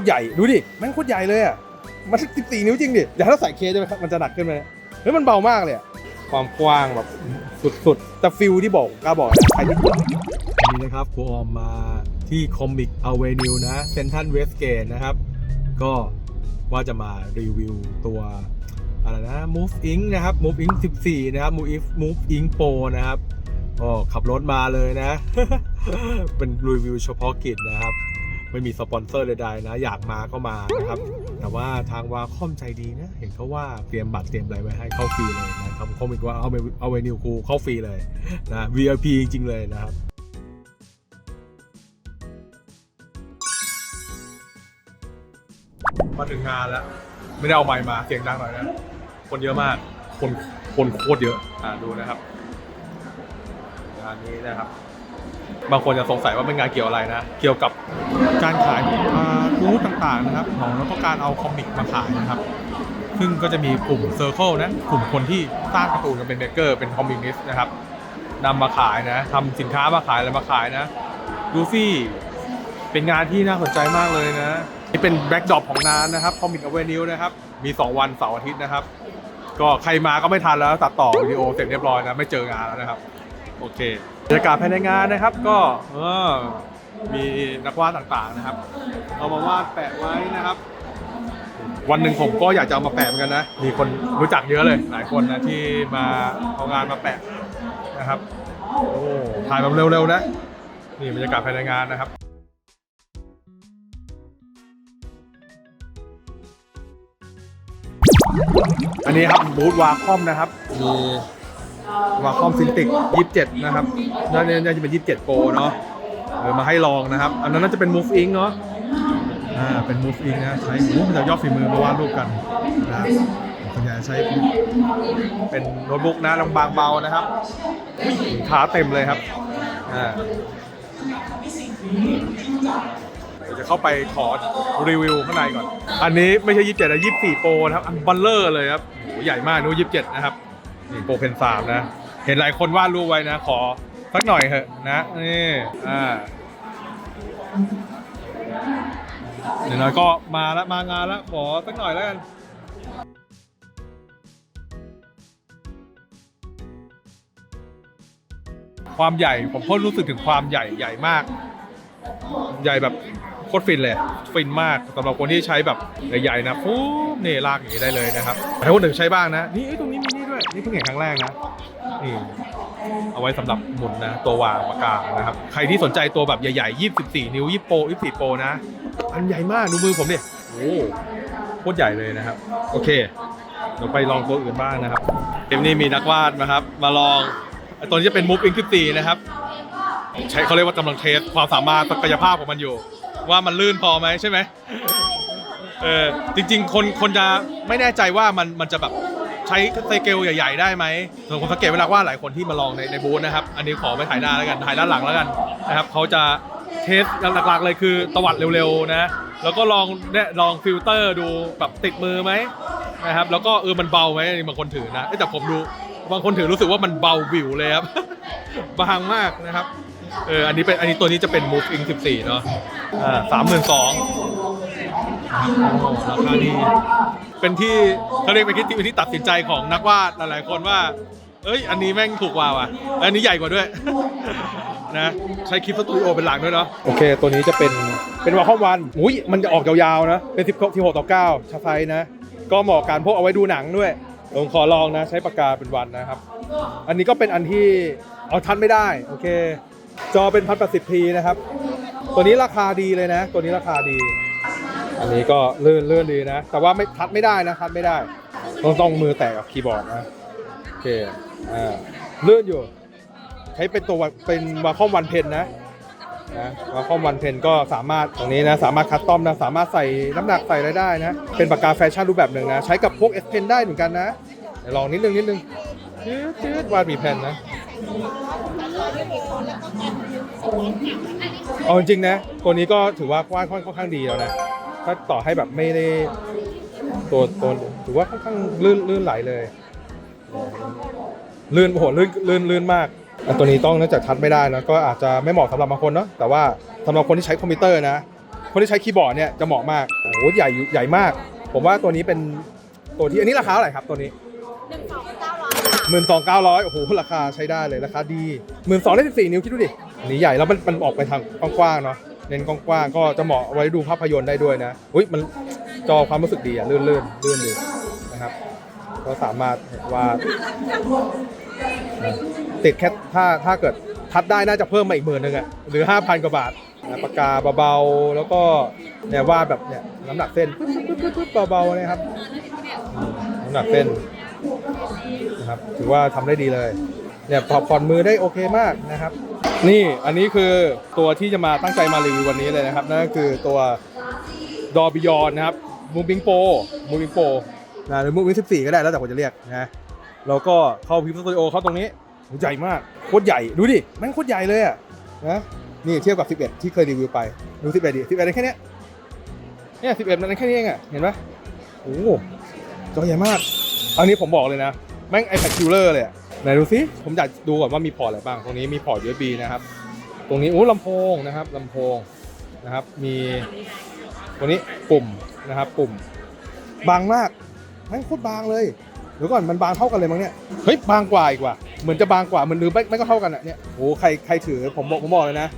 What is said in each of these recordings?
ตรใหญ่ดูดิแม่งโคตรใหญ่เลยอะมัน14นิ้วจริงดิเดี๋ยวถ้าใส่เคสจะมันจะหนักขึ้นไหมเฮ้ยมันเบามากเลยความกว้างแบบสุดๆแต่ฟิลที่บอกกล้าบอกนะใครที่วันนี้นะครับครูออมมาที่คอมิกอเวนิวนะเซนทันเวสเกตนะครับ ก็ว่าจะมารีวิวตัวอะไรนะ Move Ink นะครับ Move Ink 14 นะครับ Move Ink Move Ink Pro นะครับก็ขับรถมาเลยนะ เป็นรีวิวเฉพาะกิจนะครับ ไม่มีสปอนเซอร์ใดๆนะ อยากมาก็มานะครับ แต่ว่าทางวาคอมใจดีนะ เห็นเขาว่าเตรียมบัตรเตรียมอะไรไว้ให้เข้าฟรีเลยนะครับคอมิกว่าเอาไปเอาไว้นิวคูเข้าฟรีเลยนะ VIP จริงๆเลยนะครับมาถึงงานแล้ว ไม่ได้เอาไมค์มาเสียงดังหน่อยนะ คนเยอะมาก คนคนโคตรเยอะอ่าดูนะครับงานนี้นะครับ บางคนจะสงสัยว่าเป็นงานเกี่ยวอะไรนะ เกี่ยวกับการขายบูธต่างๆนะครับของแล้วก็การเอาคอมิกมาขายนะครับ ซึ่งก็จะมีกลุ่มเซอร์เคิลนะกลุ่มคนที่สร้างการ์ตูนกันเป็นเบเกอร์เป็นคอมิกนิสต์นะครับนำมาขายนะทำสินค้ามาขายอะไรมาขายนะดูซี่เป็นงานที่น่าสนใจมากเลยนะนี่เป็นแบ็กดรอปของงานนะครับคอมิกอเวนิวนะครับมี 2 วันเสาร์อาทิตย์นะครับ ก็ใครมาก็ไม่ทันแล้วตัดต่อวิดีโอเสร็จเรียบร้อยนะไม่เจองานแล้วนะครับ โอเคบรรยากาศภายในงานนะครับก็เออมีนักวาดต่างๆนะครับ เอามาวาดแปะไว้นะครับ วันหนึ่งผมก็อยากจะเอามาแปะเหมือนกันนะ มีคนรู้จักเยอะเลย หลายคนนะที่มาเอางานมาแปะนะครับโอ้ถ่ายแบบเร็วๆนะนี่บรรยากาศภายในงานนะครับอันนี้ครับบูธวาคอมนะครับมี วาคอมซินติก 27 นะครับน่าจะน่าจะเป็น 27 Pro เนาะเออมาให้ลองนะครับ อันนั้นน่าจะเป็น Move Ink เนาะอ่าเป็น Move Ink นะใช้โอ้มันจะยอดฝีมือมาวาดรูปกันนะครับส่วนใหญ่ใช้เป็นโน้ตบุ๊กนะลำบางเบานะครับอุ๊ยสินค้าเต็มเลยครับอ่าจะเข้าไปขอรีวิวข้างในก่อน อันนี้ไม่ใช่ 27นะ24 Pro นะครับ อันบัลเลอร์เลยครับโหใหญ่มากนู้27 นะครับ นี่โปรเพนสามนะ เห็นหลายคนวาดรูปไว้นะ ขอสักหน่อยเถอะนะ นี่อ่าเดี๋ยวน่อยก็มาล้วมางานล้วขอสักหน่อยแล้วกันความใหญ่ผมก็รู้สึกถึงความใหญ่ใหญ่มาก ใหญ่แบบโคตรฟินเลยฟินมากสำหรับคนที่ใช้แบบใหญ่ๆนะปุ๊บนี่ลากอย่างนี้ได้เลยนะครับให้คนอื่นใช้บ้างนะนี่ตรงนี้ นี่เพิ่งเห็นครั้งแรกนะนี่เอาไว้สำหรับหมุนนะ ตัววางปากกานะครับ ใครที่สนใจตัวแบบใหญ่ๆ 24 นิ้ว20โปร24โปรนะ อันใหญ่มากดูมือผมดิโอ้โคตรใหญ่เลยนะครับ โอเคเดี๋ยวไปลองตัวอื่นบ้างนะครับเกมนี้มีนักวาดนะครับ มาลองตัวนี้จะเป็นมูฟอิง14นะครับ ใช้เขาเรียกว่ากำลังเทสความสามารถศักยภาพของมันอยู่ ว่ามันลื่นพอไหมใช่ไหมเออจริง ๆ คนคนจะไม่แน่ใจว่ามันมันจะแบบ ใช้สเกลใหญ่ ๆ ได้ไหมส่วนผมสังเกตเวลาว่าหลายคนที่มาลองในในบูธนะครับ อันนี้ขอไม่ถ่ายหน้าแล้วกัน ถ่ายด้านหลังแล้วกันนะครับเขาจะเทสหลักๆเลยคือตวัดเร็วๆนะ แล้วก็ลองเนี่ยลองฟิลเตอร์ดูแบบติดมือไหมนะครับ แล้วก็เออมันเบาไหมบางคนถือนะแต่ผมดูบางคนถือรู้สึกว่ามันเบาวิวเลยครับบางมากนะครับเอออันนี้เป็นอันนี้ตัวนี้จะเป็น Move Ink 14 เนาะอ่าสามหมื่นสองราคาดี เป็นที่เขาเรียกเป็นที่เป็นที่ตัดสินใจของนักวาดหลายๆคนว่า เอ้ย อันนี้แม่งถูกกว่าว่ะอันนี้ใหญ่กว่าด้วย นะใช้คลิปสตูดิโอเป็นหลักด้วยเนาะโอเค ตัวนี้จะเป็นเป็นวาคอมวันอุ้ยมันจะออกยาวๆนะ เป็น10 16ต่อ9ชาไซนะ ก็เหมาะการพกเอาไว้ดูหนังด้วยผมขอลองนะ ใช้ปากกาเป็นวันนะครับ อันนี้ก็เป็นอันที่เอาทันไม่ได้โอเค จอเป็น 1080p นะครับ ตัวนี้ราคาดีเลยนะ ตัวนี้ราคาดี อันนี้ก็เลื่อนเลื่อนดีนะ แต่ว่าไม่ทัดไม่ได้นะทัดไม่ได้ ต้องต้องมือแตะกับคีย์บอร์ดนะโอเคอ่าเลื่อนอยู่ ใช้เป็นตัวเป็นวาคอมวันเพนนะนะวาคอมวันเพนก็สามารถตรงนี้นะสามารถคัสตอมนะสามารถใส่น้ำหนักใส่อะไรได้นะ เป็นปากกาแฟชั่นรูปแบบหนึ่งนะ ใช้กับพวก S Pen ได้เหมือนกันนะเดี๋ยวลองนิดนึงนิดนึงจืดจืดวาดมีแผ่นนะเอาจริงนะ ตัวนี้ก็ถือว่ากว้างค่อนข้างดีแล้วนะ ถ้าต่อให้แบบไม่ได้ตัวตัวถือว่าค่อนข้างลื่นลื่นไหลเลย ลื่นโอ้โหลื่นลื่นลื่นมากอะตัวนี้ต้องเนื่องจากทัดไม่ได้นะก็อาจจะไม่เหมาะสำหรับบางคนเนาะแต่ว่าสำหรับคนที่ใช้คอมพิวเตอร์นะ คนที่ใช้คีย์บอร์ดเนี่ยจะเหมาะมากโอ้โหใหญ่อยู่ใหญ่มาก ผมว่าตัวนี้เป็นตัวที่อันนี้ราคาเท่าไหร่ครับตัวนี้หนึ่งสองเก้าร้อยค่ะหมื่นสองเก้าร้อยโอ้โหราคาใช้ได้เลยราคาดีหมื่นสองได้สิบสี่นิ้วคิดดูดิอันนี้ใหญ่แล้วมันมันออกไปทางกว้างๆเนาะ เน้นกว้างๆก็จะเหมาะเอาไว้ดูภาพยนตร์ได้ด้วยนะอุ้ยมันจอความรู้สึกดีอะลื่นลื่นๆลื่นดีนะครับ ก็สามารถว่า ติดแค่ถ้าถ้าเกิดทัดได้น่าจะเพิ่มมาอีกหมื่นหนึ่งอะหรือห้าพันกว่าบาทนะปากกาเบาๆแล้วก็เนี่ยวาดแบบเนี่ยน้ำหนักเส้นปึ๊บปึ๊บปึ๊บปึ๊บเบาๆนะครับน้ำหนักเส้นนะครับถือว่าทำได้ดีเลยเนี่ยพอผ่อนมือได้โอเคมากนะครับ นี่อันนี้คือตัวที่จะมาตั้งใจมารีวิววันนี้เลยนะครับ นั่นก็คือตัว d o r b e y o n นะครับ Moving Pro Moving Pro นะหรือ Moving 14ก็ได้แล้วแต่คนจะเรียกนะแล้วก็เข้าพิมพ์สตูดิโอเข้าตรงนี้ใหญ่มากโคตรใหญ่ดูดิแม่งโคตรใหญ่เลยอะนะนี่เทียบกับ 11 ที่เคยรีวิวไปดู11ดิ11ได้แค่นี้เนี่ย11มันได้แค่นี้เองอะเห็นปะโอ้โหจอใหญ่มากอันนี้ผมบอกเลยนะ แม่ง iPad Killer เลยอะ ไหนดูสิผมอยากดูก่อนว่ามีพอร์ตอะไรบ้าง ตรงนี้มีพอร์ต USB นะครับ ตรงนี้โอ้ลำโพงนะครับลำโพงนะครับ มีตรงนี้ปุ่มนะครับ ปุ่ม บางมากม่งโคตรบางเลยเดี๋ยวก่อนมันบางเท่ากันเลยมั้งเนี่ยเฮ้ยบางกว่าอีกว่ะเหมือนจะบางกว่ามันหรือไม่ไม่ก็เท่ากันอะเนี่ยโอ้ใครใครถือผมบอกผมบอกเลยนะ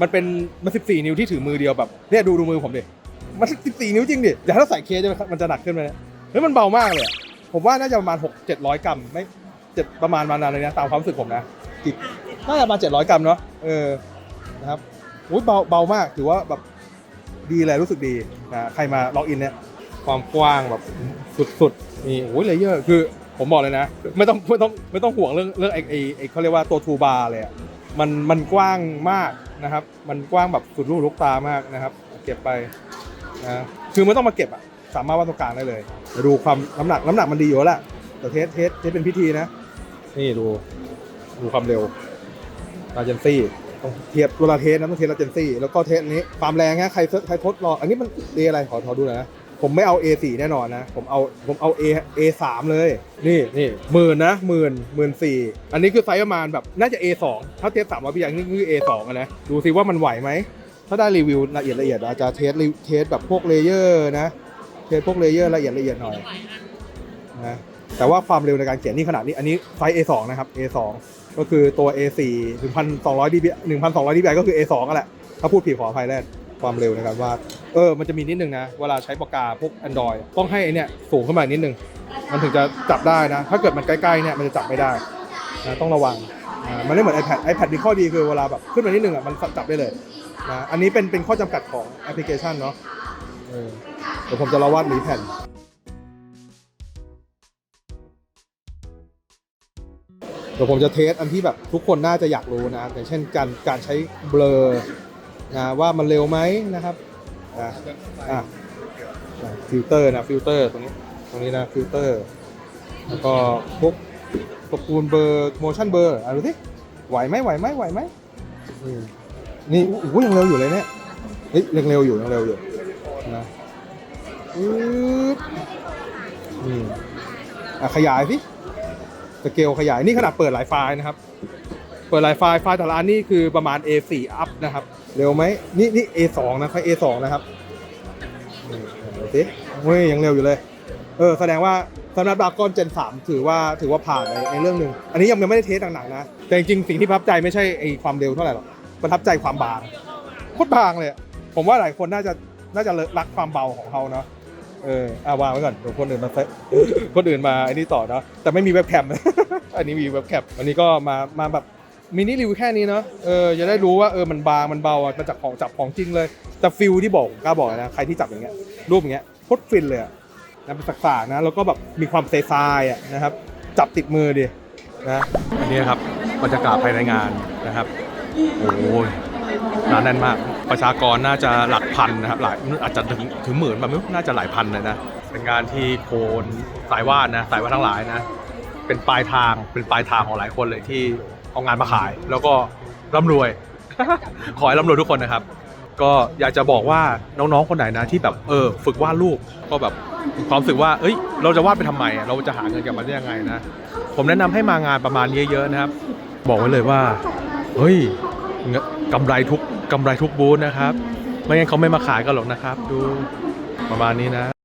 มันเป็นมัน14 นิ้วที่ถือมือเดียวแบบเนี่ยดูดูมือผมดิมัน14 นิ้วจริงดิเดี๋ยวถ้าเราใส่เคสจะมันจะหนักขึ้นไหมเนี่ยเฮ้ยมันเบามากเลยผมว่าน่าจะประมาณ6 700 กรัมไม่ จ็ดประมาณมานานเลยนะตามความรู้สึกผมนะกี่น่าจะประมาณ700กรัมเนาะเออนะครับอุ้ยเบาเบามากถือว่าแบบดีเลยรู้สึกดีนะใครมาล็อกอินเนี่ยความกว้างแบบสุดๆนี่โอ้ยเลเยอร์คือผมบอกเลยนะ ไม่ต้องไม่ต้องไม่ต้องห่วงเรื่องเรื่องไอ้ไอ้ไอ้เขาเรียกว่าตัวทูบาร์เลยอะมันมันกว้างมากนะครับ มันกว้างแบบสุดลูกลูกตามากนะครับ เก็บไปนะคือไม่ต้องมาเก็บอะสามารถวาดตรงกลางได้เลยดูความน้ำหนักน้ำหนักมันดีอยู่แล้วแหละแต่เทสเทสเทสเป็นพิธีนะ นี่ดู ดูความเร็วลาเจนซี่ต้องเทียบเวลาเทสนะต้องเทสลาเจนซี่แล้วก็เทสอันนี้ความแรงฮะใครใครทดลองอันนี้มันเออะไรขอขอดูหน่อยนะผมไม่เอา A4 แน่นอนนะ ผมเอาผมเอา A A3 เลย นี่นี่หมื่นนะหมื่นหมื่นสี่อันนี้คือไซส์ประมาณแบบน่าจะ A2 ถ้าเทสสามร้อยพี่ยังนี่คือ A2 อะนะ ดูสิว่ามันไหวไหม ถ้าได้รีวิวละเอียดละเอียดอาจจะเทสเทสแบบพวกเลเยอร์นะ เทสพวกเลเยอร์ละเอียดละเอียดหน่อยนะ แต่ว่าความเร็วในการเขียนนี่ขนาดนี้ อันนี้ไฟล์ A2 นะครับ A2 ก็คือตัว A4 1,200 dpi 1,200 dpi ก็คือ A2 ก็แหละ ถ้าพูดผิดขออภัยแรกความเร็วในการวาดเออ มันจะมีนิดนึงนะ เวลาใช้ปากกาพวก Android ต้องให้ไอเนี่ยสูงขึ้นมานิดนึง มันถึงจะจับได้นะ ถ้าเกิดมันใกล้ๆเนี่ยมันจะจับไม่ได้นะต้องระวังนะมันไม่เหมือน iPad iPad มีข้อดีคือเวลาแบบขึ้นมานิดนึงอะมันจับได้เลยนะอันนี้เป็นเป็นข้อจำกัดของแอปพลิเคชันเนาะเออเดี๋ยวผมจะลองวาดหมีแผ่น ดี๋ยวผมจะเทสอันที่แบบทุกคนน่าจะอยากรู้นะอย่างเช่นการการใช้เบลอนะว่ามันเร็วไหมนะครับอะอะฟิลเตอร์นะฟิลเตอร์ตรงนี้ตรงนี้นะฟิลเตอร์แล้วก็พวกตระกูลเบอร์โมชั่นเบอร์อะดูสิไหวไหมไหวไหมไหวไหมนี่อู้ยังเร็วอยู่เลยเนี่ยเฮ้ยยังเร็วอยู่ยังเร็วอยู่นะอืดอืมอะขยายสิ สเกลขยายนี่ขนาดเปิดหลายไฟล์นะครับ เปิดหลายไฟล์ไฟล์แต่ละอันนี่คือประมาณ A4 อัพนะครับ เร็วไหมนี่นี่ A2 นะไฟล์ A2 นะครับดูสิเฮ้ยยังเร็วอยู่เลย เออแสดงว่าสำหรับดาก้อนเจน 3 ถือว่าถือว่าผ่านในในเรื่องหนึ่ง อันนี้ยังไม่ได้เทสหนักๆนะ แต่จริงๆสิ่งที่ประทับใจไม่ใช่ไอความเร็วเท่าไหร่หรอกประทับใจความบางโคตรบางเลย ผมว่าหลายคนน่าจะน่าจะรักความเบาของเขาเนาะ เอออะวางไว้ก่อนเดี๋ยวคนอื่นมาเซคนอื่นมาไอ้นี่ต่อเนาะแต่ไม่มีเว็บแคม อันนี้มีเว็บแคมวันนี้ก็มามาแบบมินิรีวิวแค่นี้เนาะเออจะได้รู้ว่าเออมันบางมันเบาอะมาจากของจับของจริงเลย แต่ฟิลที่บอกผมกล้าบอกนะใครที่จับอย่างเงี้ยรูปอย่างเงี้ยโคตรฟินเลยอะนะเป็นสักๆนะแล้วก็แบบมีความเซซายอะนะครับ จับติดมือดินะอันนี้ครับบรรยากาศภายในงานนะครับโอ้ยหนาแน่นมาก ประชากรน่าจะหลักพันนะครับหลายอาจจะถึงถึงหมื่นแบบไม่รู้น่าจะหลายพันเลยนะเป็นงานที่โคนสายวาดนะสายวาดทั้งหลายนะเป็นปลายทางเป็นปลายทางของหลายคนเลยที่เอางานมาขาย แล้วก็ร่ำรวย ขอให้ร่ำรวยทุกคนนะครับ ก็อยากจะบอกว่าน้องๆคนไหนนะที่แบบเออฝึกวาดรูปก็แบบความรู้สึกว่า เอ้ย เราจะวาดไปทำไมเราจะหาเงินกลับมาได้ยังไงนะ ผมแนะนำให้มางานประมาณนี้เยอะๆนะครับ บอกไว้เลยว่า เฮ้ย กำไรทุกกำไรทุกบูธนะครับ ไม่งั้นเขาไม่มาขายกันหรอกนะครับ ดูประมาณนี้นะ